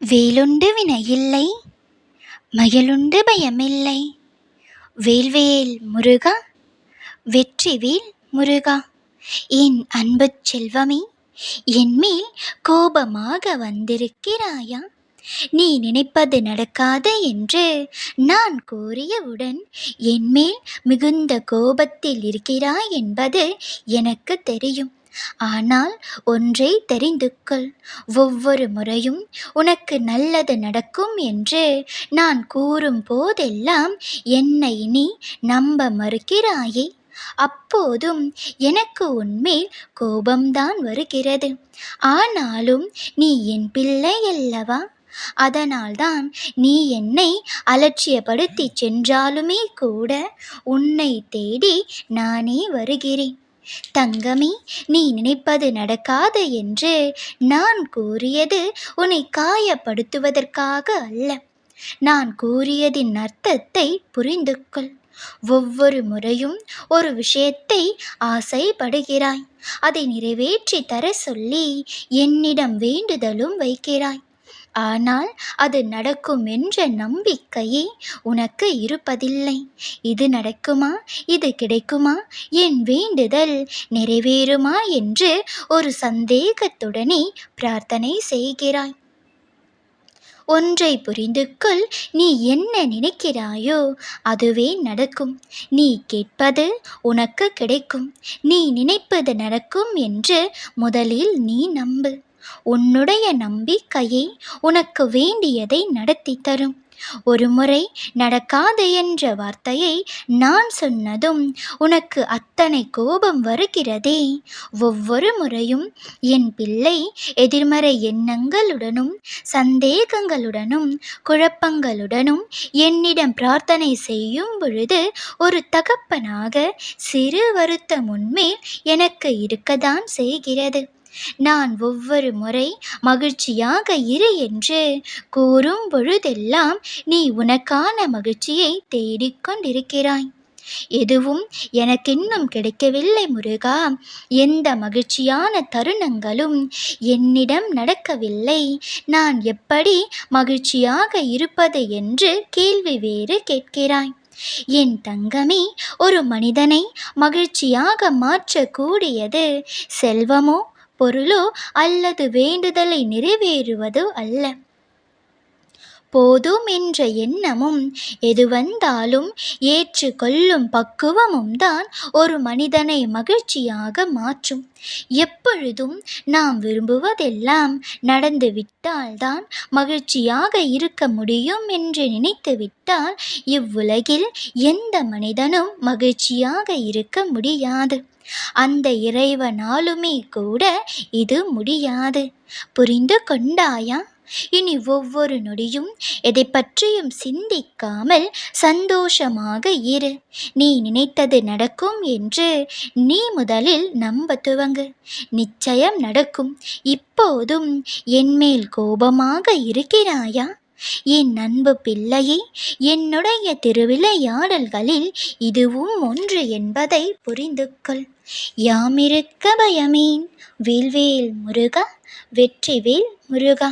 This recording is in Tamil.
வேலுண்டு வினையில்லை மயலுண்டு பயமில்லை. வேல்வேல் முருகா வெற்றிவேல் முருகா என் அன்பு செல்வமே என்மேல் கோபமாக வந்திருக்கிறாயா? நீ நினைப்பது நடக்காது என்று நான் கூறியவுடன் என்மேல் மிகுந்த கோபத்தில் இருக்கிறாய் என்பது எனக்கு தெரியும். ஆனால் ஒன்றை தெரிந்து கொள். ஒவ்வொரு முறையும் உனக்கு நல்லது நடக்கும் என்று நான் கூறும் போதெல்லாம் என்னை நீ நம்ப மறுக்கிறாயே. அப்போதும் எனக்கு உன்மேல் கோபம்தான் வருகிறது. ஆனாலும் நீ என் பிள்ளை அல்லவா? அதனால்தான் நீ என்னை அலட்சியப்படுத்தி சென்றாலுமே கூட உன்னை தேடி நானே வருகிறேன். தங்கமே நீ நினைப்பது நடக்காது என்று நான் கூறியது உன்னை காயப்படுத்துவதற்காக அல்ல. நான் கூறியதின் அர்த்தத்தை புரிந்து கொள் ஒவ்வொரு முறையும் ஒரு விஷயத்தை ஆசைப்படுகிறாய். அதை நிறைவேற்றி தர சொல்லி என்னிடம் வேண்டுதலும் வைக்கிறாய். ஆனால் அது நடக்கும் என்ற நம்பிக்கையே உனக்கு இருப்பதில்லை. இது நடக்குமா? இது கிடைக்குமா? என் வேண்டுதல் நிறைவேறுமா? என்று ஒரு சந்தேகத்துடனே பிரார்த்தனை செய்கிறாய். ஒன்றை புரிந்து கொள் நீ என்ன நினைக்கிறாயோ அதுவே நடக்கும். நீ கேட்பது உனக்கு கிடைக்கும். நீ நினைப்பது நடக்கும் என்று முதலில் நீ நம்பு. உன்னுடைய நம்பிக்கையை உனக்கு வேண்டியதை நடத்தி தரும். ஒருமுறை நடக்காது என்ற வார்த்தையை நான் சொன்னதும் உனக்கு அத்தனை கோபம் வருகிறதே. ஒவ்வொரு முறையும் என் பிள்ளை எதிர்மறை எண்ணங்களுடனும் சந்தேகங்களுடனும் குழப்பங்களுடனும் என்னிடம் பிரார்த்தனை செய்யும் பொழுது ஒரு தகப்பனாக சிறு வருத்தம் உண்மை எனக்கு இருக்கத்தான் செய்கிறது. நான் ஒவ்வொரு முறை மகிழ்ச்சியாக இரு என்று கூறும் பொழுதெல்லாம் நீ உனக்கான மகிழ்ச்சியை தேடிக்கொண்டிருக்கிறாய் எதுவும் எனக்கின்னும் கிடைக்கவில்லை முருகா. எந்த மகிழ்ச்சியான தருணங்களும் என்னிடம் நடக்கவில்லை. நான் எப்படி மகிழ்ச்சியாக இருப்பது என்று கேள்வி வேறு கேட்கிறாய். என் தங்கமே ஒரு மனிதனை மகிழ்ச்சியாக மாற்றக்கூடியது செல்வமோ பொருளோ அல்லது வேண்டுதலை நிறைவேறுவதோ அல்ல. போதும் என்ற எண்ணமும் எது வந்தாலும் ஏற்றுக்கொள்ளும் பக்குவமும் தான் ஒரு மனிதனை மகிழ்ச்சியாக மாற்றும். எப்பொழுதும் நாம் விரும்புவதெல்லாம் நடந்துவிட்டால்தான் மகிழ்ச்சியாக இருக்க முடியும் என்று நினைத்துவிட்டால் இவ்வுலகில் எந்த மனிதனும் மகிழ்ச்சியாக இருக்க முடியாது. அந்த இறைவனாலுமே கூட இது முடியாது. புரிந்து கொண்டாயா? இனி ஒவ்வொரு நொடியும் எதை பற்றியும் சிந்திக்காமல் சந்தோஷமாக இரு. நீ நினைத்தது நடக்கும் என்று நீ முதலில் நம்ப துவங்கு. நிச்சயம் நடக்கும். இப்போதும் என்மேல் கோபமாக இருக்கிறாயா? என் அன்பு பிள்ளையே என்னுடைய திருவிளையாடல்களில் இதுவும் ஒன்று என்பதை புரிந்து கொள். யாமிருக்க பயமேன் வேல்வேல் முருகா வெற்றிவேல் முருகா.